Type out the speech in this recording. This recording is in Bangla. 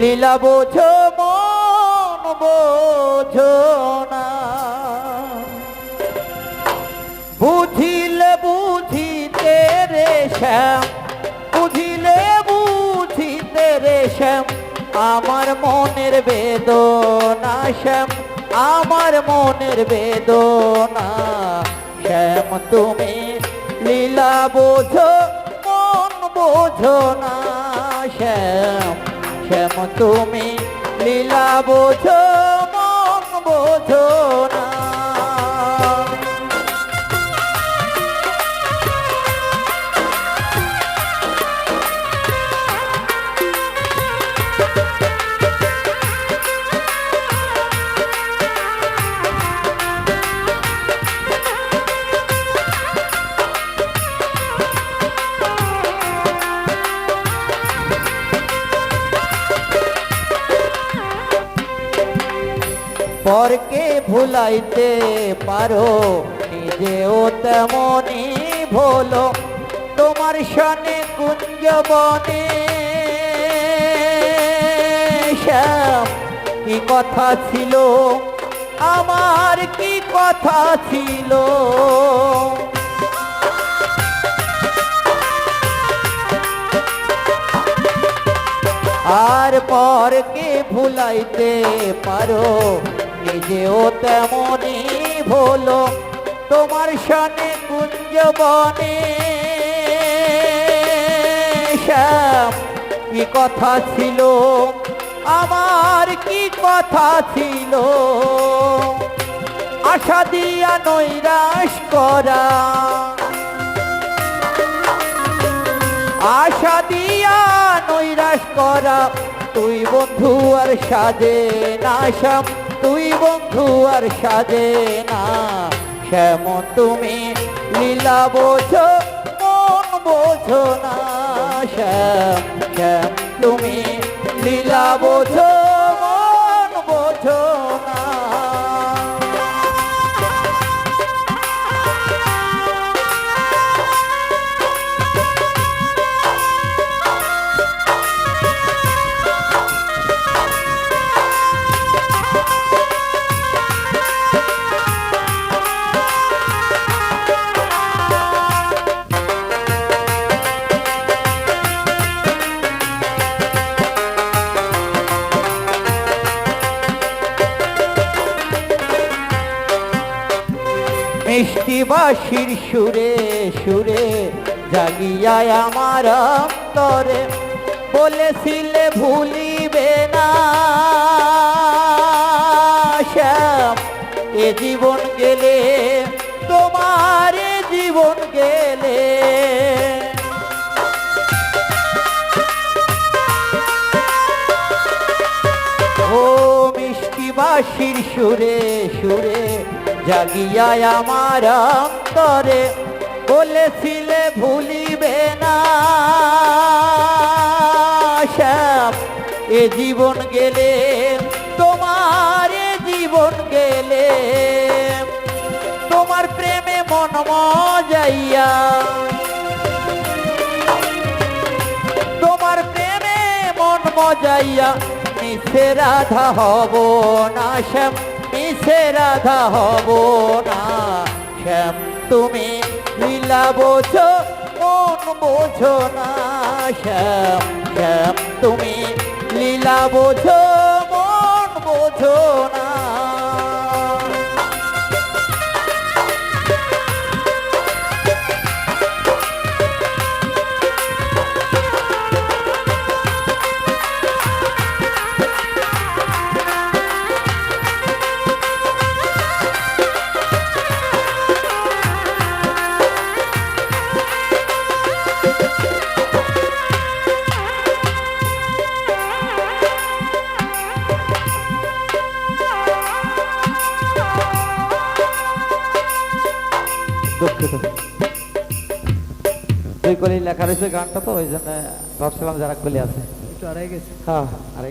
লীলা বোঝো, মন বোঝো না। বুঝিলে বুঝিতে রে শ্যাম, বুঝিলে বুঝিতে রে শ্যাম, আমার মনের বেদনা শ্যাম, আমার মনের বেদনা শ্যাম, তুমি লীলা বোঝো, মন বোঝো না। শ্যাম শ্যাম তুমি লীলা বোঝো মন বোঝো না। পরকে ভুলাইতে পারো, নিজেও তেমনি ভোলো। তোমার সনে কুঞ্জ বনে শ্যাম, কি কথা ছিল? আমার কি কথা ছিল? আর পরকে ভুলাইতে পারো নিজেও তেমনি ভোলো, তোমার সনে কুঞ্জ বনে শ্যাম, কি কথা ছিল? আমার কি কথা ছিল? আশা দিয়া নৈরাশ করা। আশা দিয়া নৈরাশ করা, তুই বন্ধু আর সাজে না, শ্যাম। তুই বন্ধু আর সাজে না। শ্যাম তুমি লীলা বোঝো, মন বোঝো না। শ্যাম শ্যাম, তুমি লীলা বোঝো, মন বোঝো মিষ্টি বাসির সুরে সুরে জাগিয়ায় আমার অন্তরে বলেছিলে ভুলিবে না শ্যাম, এ জীবন গেলে, তোমার জীবন গেলে। ও মিষ্টি বাসির সুরে সুরে জাগিয়ায় আমার অন্তরে বলেছিলে ভুলিবে না। শ্যাম, এ জীবন গেলে, তোমার এ জীবন গেলে, তোমার প্রেমে মন মজাইয়া, তোমার প্রেমে মন মজাইয়া মিশে রাধা হব না, শ্যাম। মিশে রাধা হব না। শ্যাম, তুমি লীলা বোঝো, মন বোঝো না। শ্যাম শ্যাম, তুমি লীলা বোঝো। দুঃখিত দুই কলি লেখা রয়েছে গানটা তো ওই জন্য ভাবছিলাম যারা কলি আছে। একটু আড়াই গেছে। হ্যাঁ আরে